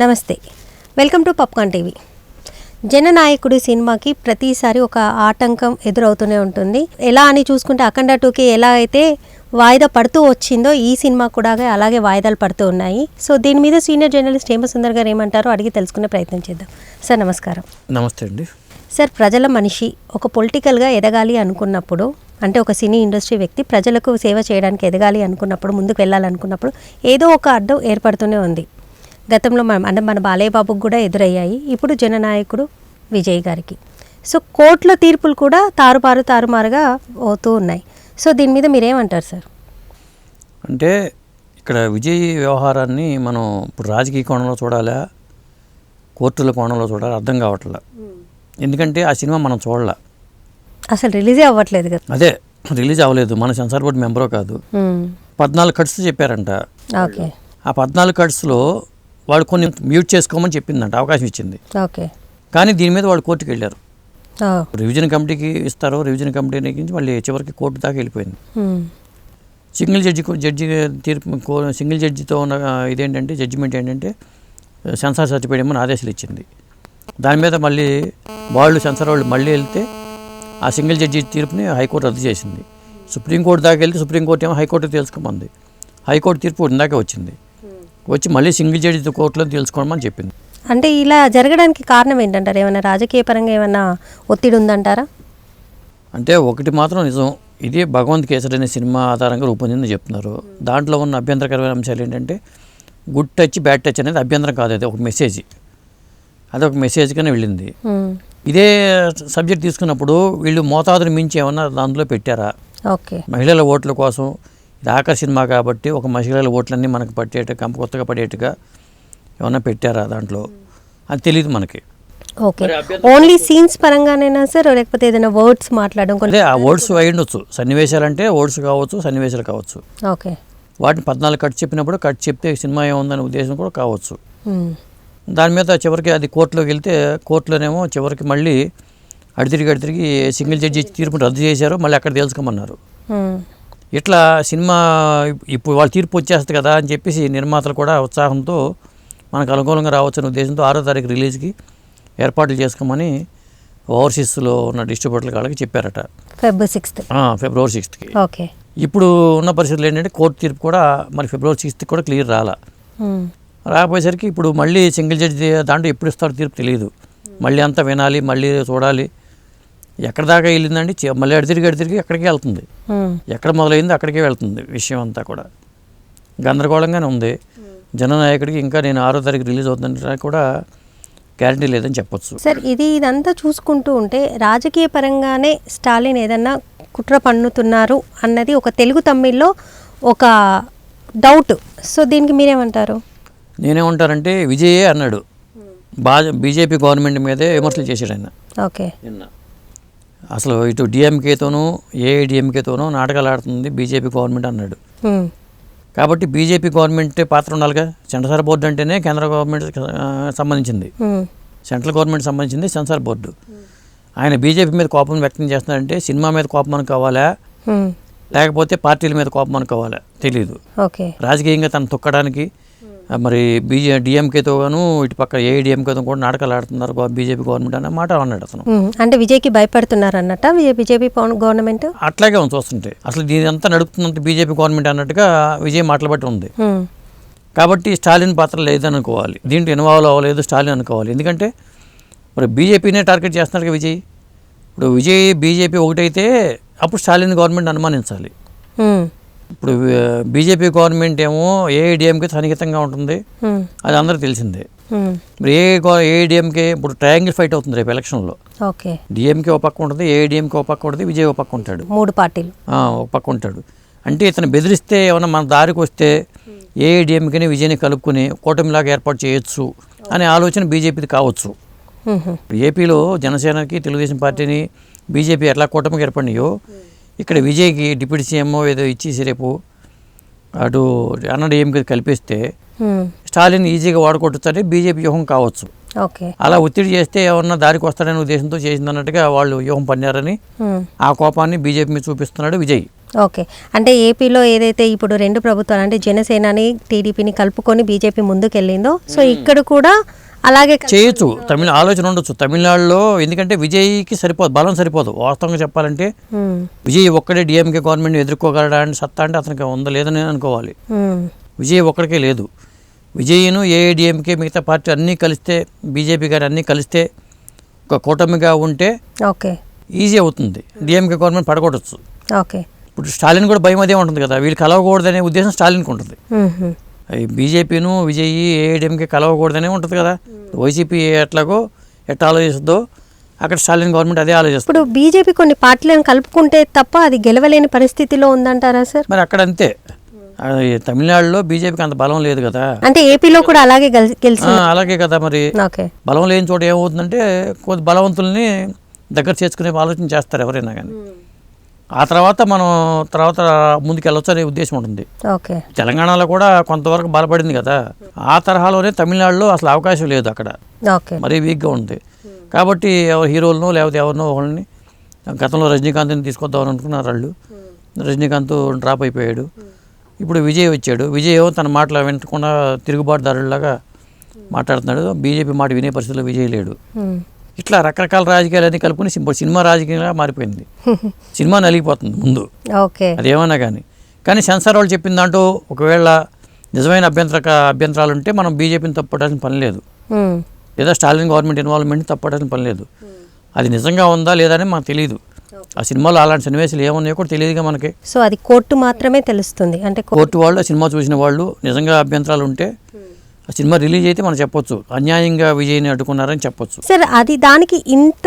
నమస్తే. Welcome to popcorn TV. Jananayakudu సినిమాకి ప్రతిసారి ఒక ఆటంకం ఎదురవుతూనే ఉంటుంది. ఎలా అని చూసుకుంటే అఖండ టూకి ఎలా అయితే వాయిదా పడుతూ వచ్చిందో ఈ సినిమా కూడా అలాగే వాయిదాలు పడుతూ ఉన్నాయి. సో దీని మీద సీనియర్ జర్నలిస్ట్ హేమసుందర్ గారు ఏమంటారో అడిగి తెలుసుకునే ప్రయత్నం చేద్దాం. సార్ నమస్కారం. నమస్తే అండి. సార్ ప్రజల మనిషి ఒక పొలిటికల్గా ఎదగాలి అనుకున్నప్పుడు అంటే ఒక సినీ ఇండస్ట్రీ వ్యక్తి ప్రజలకు సేవ చేయడానికి ఎదగాలి అనుకున్నప్పుడు ముందుకు వెళ్ళాలనుకున్నప్పుడు ఏదో ఒక అడ్డం ఏర్పడుతూనే ఉంది. గతంలో మనం అంటే మన బాలయ్య బాబుకు కూడా ఎదురయ్యాయి. ఇప్పుడు జననాయకుడు విజయ్ గారికి. సో కోర్టుల తీర్పులు కూడా తారుమారు తారుమారుగా అవుతూ ఉన్నాయి. సో దీని మీద మీరేమంటారు సార్? అంటే ఇక్కడ విజయ్ వ్యవహారాన్ని మనం ఇప్పుడు రాజకీయ కోణంలో చూడాలా? కోర్టుల కోణంలో చూడాలి? అర్థం కావట్లే? ఎందుకంటే ఆ సినిమా మనం చూడాల? అసలు రిలీజే అవ్వట్లేదు కదా? అదే రిలీజ్ అవ్వలేదు. మన సెన్సార్ బోర్డు మెంబరో కాదు. మ్మ్. పద్నాలుగు కట్స్ చెప్పారంట. ఓకే. ఆ పద్నాలుగు కట్స్లో వాడు కొన్ని మ్యూట్ చేసుకోమని చెప్పిందంట అవకాశం ఇచ్చింది. ఓకే. కానీ దీని మీద వాడు కోర్టుకి వెళ్ళారు. రివిజన్ కమిటీకి ఇస్తారు రివిజన్ కమిటీ నుంచి మళ్ళీ చివరికి కోర్టు దాకా వెళ్ళిపోయింది. సింగిల్ జడ్జి జడ్జి తీర్పు సింగిల్ జడ్జితో ఉన్న ఇదేంటంటే జడ్జిమెంట్ ఏంటంటే సెన్సార్ సర్టిఫికేట్ ఇవ్వమని ఆదేశాలు ఇచ్చింది. దాని మీద మళ్ళీ వాళ్ళు సెన్సార్ వాళ్ళు మళ్ళీ వెళ్తే ఆ సింగిల్ జడ్జి తీర్పుని హైకోర్టు రద్దు చేసింది. సుప్రీంకోర్టు దాకా వెళ్తే సుప్రీంకోర్టు ఏమో హైకోర్టు తెలుసుకోమంది. హైకోర్టు తీర్పు ఇందాకే వచ్చింది. వచ్చి మళ్ళీ సింగిల్ జడ్జి కోర్టులో తెలుసుకోమని చెప్పింది. అంటే ఇలా జరగడానికి కారణం ఏంటంటారు? ఏమైనా రాజకీయ పరంగా ఏమైనా ఒత్తిడి ఉందంటారా? అంటే ఒకటి మాత్రం నిజం. ఇది భగవంత్ కేసరి అనే సినిమా ఆధారంగా రూపొందిందని చెప్తున్నారు. దాంట్లో ఉన్న అభ్యంతరకరమైన అంశాలు ఏంటంటే గుడ్ టచ్ బ్యాడ్ టచ్ అనేది అభ్యంతరం కాదు. అది ఒక మెసేజ్. అది ఒక మెసేజ్గానే వెళ్ళింది. ఇదే సబ్జెక్ట్ తీసుకున్నప్పుడు వీళ్ళు మోతాదుని మించి ఏమన్నా దాంట్లో పెట్టారా? ఓకే. మహిళల ఓట్ల కోసం ఆఖరి సినిమా కాబట్టి ఒక మహిళల ఓట్లన్నీ మనకు పట్టేట్టుగా కొత్తగా పడేట్టుగా ఏమన్నా పెట్టారా దాంట్లో? అది తెలియదు మనకి. ఓకే. ఓన్లీ సీన్స్ పరంగానేనా సార్ లేకపోతే ఏదైనా వర్డ్స్ మాట్లాడడం అదే ఆ వర్డ్స్ అయి ఉండొచ్చు సన్నివేశాలు అంటే వర్డ్స్ కావచ్చు సన్నివేశాలు కావచ్చు. ఓకే. వాటిని పద్నాలుగు కట్ చెప్పినప్పుడు కట్ చెప్తే సినిమా ఏముందనే ఉద్దేశం కూడా కావచ్చు. దాని మీద చివరికి అది కోర్టులోకి వెళ్తే కోర్టులోనేమో చివరికి మళ్ళీ అడితిరిగి అడితిరిగి సింగిల్ జడ్జి తీర్పుని రద్దు చేశారు మళ్ళీ అక్కడ తెలుసుకోమన్నారు. ఇట్లా సినిమా ఇప్పుడు వాళ్ళ తీర్పు వచ్చేస్తుంది కదా అని చెప్పేసి నిర్మాతలు కూడా ఉత్సాహంతో మనకు అనుకూలంగా రావచ్చనే ఉద్దేశంతో ఆరో తారీఖు రిలీజ్కి ఏర్పాట్లు చేసుకోమని ఓవర్సీస్లో ఉన్న డిస్ట్రిబ్యూటర్ల వాళ్ళకి చెప్పారట. Feb sixth. ఫిబ్రవరి సిక్స్త్కి ఓకే. ఇప్పుడు ఉన్న పరిస్థితులు ఏంటంటే కోర్టు తీర్పు కూడా మరి ఫిబ్రవరి సిక్స్త్ కూడా క్లియర్ రాలా. రాకపోయేసరికి ఇప్పుడు మళ్ళీ సింగిల్ జడ్జి దాంట్లో ఎప్పుడు ఇస్తారో తీర్పు తెలియదు మళ్ళీ అంతా వినాలి మళ్ళీ చూడాలి. ఎక్కడ దాకా వెళ్ళిందండి? మళ్ళీ అడితిరిగి అడితిరిగి అక్కడికే వెళ్తుంది. ఎక్కడ మొదలైందో అక్కడికే వెళ్తుంది విషయం అంతా కూడా. గందరగోళంగానే ఉంది. జననాయకుడికి ఇంకా నేను ఆరో తారీఖు రిలీజ్ అవుతుందంటే కూడా గ్యారంటీ లేదని చెప్పొచ్చు. సార్ ఇది ఇదంతా చూసుకుంటూ ఉంటే రాజకీయ పరంగానే స్టాలిన్ ఏదన్నా కుట్ర పన్నుతున్నారు అన్నది ఒక తెలుగు తమిళ్ళో ఒక డౌట్. సో దీనికి మీరేమంటారు? నేనేమంటానంటే విజయే అన్నాడు. బా బీజేపీ గవర్నమెంట్ మీదే విమర్శలు చేశాడు ఆయన. ఓకే. నిన్న. అసలు ఇటు డిఎంకేతోనూ ఏఐడిఎంకేతోనూ నాటకాలు ఆడుతుంది బీజేపీ గవర్నమెంట్ అన్నాడు. కాబట్టి బీజేపీ గవర్నమెంట్ పాత్ర ఉండాలిగా. సెన్సార్ బోర్డు అంటేనే కేంద్ర గవర్నమెంట్ సంబంధించింది. సెంట్రల్ గవర్నమెంట్ సంబంధించింది సెన్సార్ బోర్డు. ఆయన బీజేపీ మీద కోపం వ్యక్తం చేస్తున్నారంటే సినిమా మీద కోపం అనుకోవాలా మ్మ్. లేకపోతే పార్టీల మీద కోపం అనుకోవాలా తెలియదు రాజకీయంగా తను తొక్కడానికి మరి బీజే డిఎంకేతో గాను ఇటు పక్క ఏఐడిఎంకేతో కూడా నాటకాలు ఆడుతున్నారు బీజేపీ గవర్నమెంట్ అనే మాట అన్నాడు అతను. అంటే విజయ్కి భయపడుతున్నారు అన్నట్ట బీజేపీ గవర్నమెంట్? అట్లాగే ఉంది చూస్తుంటే. అసలు దీని అంతా నడుపుతున్నంత బీజేపీ గవర్నమెంట్ అన్నట్టుగా విజయ్ మాటలు బట్టి ఉంది. కాబట్టి స్టాలిన్ పాత్ర లేదనుకోవాలి. దీంట్లో ఇన్వాల్వ్ అవ్వలేదు స్టాలిన్ అనుకోవాలి. ఎందుకంటే మరి బీజేపీనే టార్గెట్ చేస్తున్నాడు కదా విజయ్. ఇప్పుడు విజయ్ బీజేపీ ఒకటైతే అప్పుడు స్టాలిన్ గవర్నమెంట్ అనుమానించాలి. ఇప్పుడు బీజేపీ గవర్నమెంట్ ఏమో ఏఐడిఎంకే సన్నిహితంగా ఉంటుంది. అది అందరికీ తెలిసిందే. మరి ఏ ఏఐడిఎంకే ఇప్పుడు ట్రయాంగిల్ ఫైట్ అవుతుంది రేపు ఎలక్షన్లో. ఓకే. డిఎంకే ఒక పక్క ఉంటుంది ఏఐడిఎంకే ఒక పక్క ఉంటుంది విజయ్ ఒక పక్క ఉంటాడు. మూడు పార్టీలు. ఒక పక్క ఉంటాడు. అంటే ఇతను బెదిరిస్తే ఏమన్నా మన దారికి వస్తే ఏఐడిఎంకేని విజయ్ని కలుపుకుని కూటమిలాగా ఏర్పాటు చేయొచ్చు అనే ఆలోచన బీజేపీది కావచ్చు. ఏపీలో జనసేనకి తెలుగుదేశం పార్టీని బీజేపీ ఎట్లా కూటమికి ఏర్పడినాయో ఇక్కడ విజయ్కి డిప్యూటీ సీఎం ఏదో ఇచ్చేసి రేపు అటు అన్నడిఎంకి కలిపిస్తే. స్టాలిన్ ఈజీగా వాడుకొట్టుతారే బీజేపీ వ్యూహం కావచ్చు. ఓకే. అలా ఒత్తిడి చేస్తే ఏమన్నా దారికి వస్తాడనే ఉద్దేశంతో చేసిందన్నట్టుగా వాళ్ళు వ్యూహం పన్నారని. ఆ కోపాన్ని బీజేపీ మీద చూపిస్తున్నాడు విజయ్. ఓకే. అంటే ఏపీలో ఏదైతే ఇప్పుడు రెండు ప్రభుత్వాలు అంటే జనసేనని టీడీపీని కలుపుకొని బీజేపీ ముందుకెళ్ళిందో సో ఇక్కడ కూడా అలాగే చేయొచ్చు. తమిళ ఆలోచన ఉండొచ్చు. తమిళనాడులో ఎందుకంటే విజయ్కి సరిపోదు బలం సరిపోదు. వాస్తవంగా చెప్పాలంటే. విజయ్ ఒక్కడే డిఎంకే గవర్నమెంట్ ఎదుర్కోగలడా అని సత్తా అంటే అతనికి ఉందా లేదని అనుకోవాలి. విజయ్ ఒక్కడికే లేదు. విజయ్ను ఏఐడిఎంకే మిగతా పార్టీ అన్నీ కలిస్తే బీజేపీ గారు అన్నీ కలిస్తే ఒక కూటమిగా ఉంటే ఓకే. ఈజీ అవుతుంది. డిఎంకే గవర్నమెంట్ పడగొట్టచ్చు. ఓకే. ఇప్పుడు స్టాలిన్ కూడా భయం అదే ఉంటుంది కదా. వీళ్ళు కలవకూడదనే ఉద్దేశం స్టాలిన్కి ఉంటుంది. బీజేపీను విజయ్ ఏఐడిఎంకే కలవకూడదనే ఉంటుంది కదా. వైసీపీ ఎట్లాగో ఎట్లా ఆలోచిస్తుందో అక్కడ స్టాలిన్ గవర్నమెంట్ అదే ఆలోచిస్తుంది. ఇప్పుడు బీజేపీ కొన్ని పార్టీలను కలుపుకుంటే తప్ప అది గెలవలేని పరిస్థితిలో ఉందంటారా సార్? మరి అక్కడ అంతే. తమిళనాడులో బీజేపీకి అంత బలం లేదు కదా. అంటే ఏపీలో కూడా అలాగే గెలిచి అలాగే కదా మరి. బలం లేని చోట ఏమవుతుందంటే కొద్ది బలవంతుల్ని దగ్గర చేసుకునే ఆలోచన చేస్తారు ఎవరైనా కానీ. ఆ తర్వాత మనం తర్వాత ముందుకు వెళ్ళొచ్చు అనే ఉద్దేశం ఉంటుంది. ఓకే. తెలంగాణలో కూడా కొంతవరకు బలపడింది కదా. ఆ తరహాలోనే తమిళనాడులో అసలు అవకాశం లేదు అక్కడ. ఓకే. మరీ వీక్గా ఉంది. కాబట్టి ఎవరు హీరోలను లేకపోతే ఎవరినో వాళ్ళని గతంలో రజనీకాంత్ని తీసుకొద్దామని అనుకున్నారు వాళ్ళు. రజనీకాంత్ డ్రాప్ అయిపోయాడు. ఇప్పుడు విజయ్ వచ్చాడు. విజయ్ తన మాటలు వినకుండా తిరుగుబాటుదారులాగా మాట్లాడుతున్నాడు. బీజేపీ మాట వినే పరిస్థితిలో విజయ్ లేడు. ఇట్లా రకరకాల రాజకీయాలన్నీ కలుపుకొని సింపుల్ సినిమా రాజకీయంగా మారిపోయింది. సినిమా నలిగిపోతుంది ముందు. ఓకే. అదేమన్నా కానీ. కానీ సెన్సార్ వాళ్ళు చెప్పిన దాంట్లో ఒకవేళ నిజమైన అభ్యంతర అభ్యంతరాలు ఉంటే మనం బీజేపీని తప్పడాల్సిన పని లేదు. లేదా స్టాలిన్ గవర్నమెంట్ ఇన్వాల్వ్మెంట్ తప్పడాల్సిన పని లేదు. అది నిజంగా ఉందా లేదా అని మాకు తెలియదు ఆ సినిమాలో అలాంటి సన్నివేశాలు ఏమున్నాయో కూడా తెలియదుగా మనకి. సో అది కోర్టు మాత్రమే తెలుస్తుంది. అంటే కోర్టు వాళ్ళు సినిమా చూసిన వాళ్ళు నిజంగా అభ్యంతరాలు ఉంటే సినిమా రిలీజ్ అయితే మనం చెప్పొచ్చు. అన్యాయంగా విజయ్ని అడ్డుకున్నారని చెప్పొచ్చు. సార్ అది దానికి ఇంత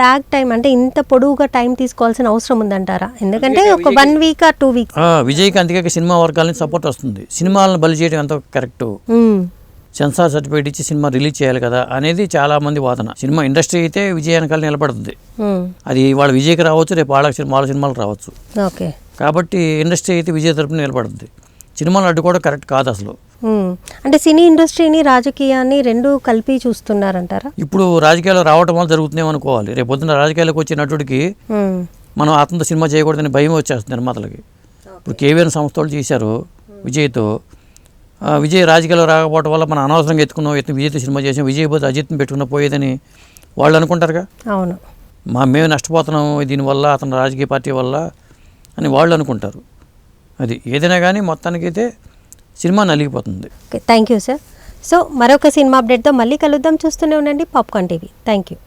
లాగ్ టైం అంటే ఇంత పొడవుగా టైం తీసుకోవాల్సిన అవసరం ఉందంటారా? ఎందుకంటే ఒక one week uh two weeks uh, విజయ్కి అందుకే సినిమా వర్గాల నుంచి సపోర్ట్ వస్తుంది. సినిమాలను బలి చేయడం ఎంత కరెక్ట్ సెన్సార్ సర్టిఫికేట్ ఇచ్చి సినిమా రిలీజ్ చేయాలి కదా అనేది చాలా మంది వాదన. సినిమా ఇండస్ట్రీ అయితే విజయ్ వెనకాల నిలబడుతుంది. అది వాళ్ళ విజయ్కి రావచ్చు రేపు వాళ్ళ సినిమా వాళ్ళ సినిమాలకు రావచ్చు. ఓకే. కాబట్టి ఇండస్ట్రీ అయితే విజయ్ తరపున నిలబడుతుంది. సినిమాలు అడ్డుకోవడం కరెక్ట్ కాదు అసలు. అంటే సినీ ఇండస్ట్రీని రాజకీయాన్ని రెండు కలిపి చూస్తున్నారంటారా? ఇప్పుడు రాజకీయాలు రావటం వల్ల జరుగుతుందేమో అనుకోవాలి. రేపు పొద్దున్న రాజకీయాలకు వచ్చే నటుడికి. మనం అతనితో సినిమా చేయకూడదని భయం వచ్చేస్తుంది నిర్మాతలకి ఇప్పుడు కేవీఎన్ సంస్థ వాళ్ళు చేశారు విజయ్తో. విజయ్ రాజకీయాల్లో రాకపోవడం వల్ల మనం అనవసరంగా ఎత్తుకున్నాం ఎత్తు విజయ్తో సినిమా చేసాం విజయ్ పోతే అజిత్ని పెట్టుకున్న పోయేదని వాళ్ళు అనుకుంటారుగా? అవును. మా మేము నష్టపోతున్నాం దీనివల్ల అతని రాజకీయ పార్టీ వల్ల అని వాళ్ళు అనుకుంటారు. అది ఏదైనా కానీ మొత్తానికైతే cinema నలిగిపోతుంది. Okay thank you sir. So మరొక సినిమా అప్డేట్తో మళ్ళీ కలుద్దాం. చూస్తూనే ఉండండి. Popcorn TV. Thank you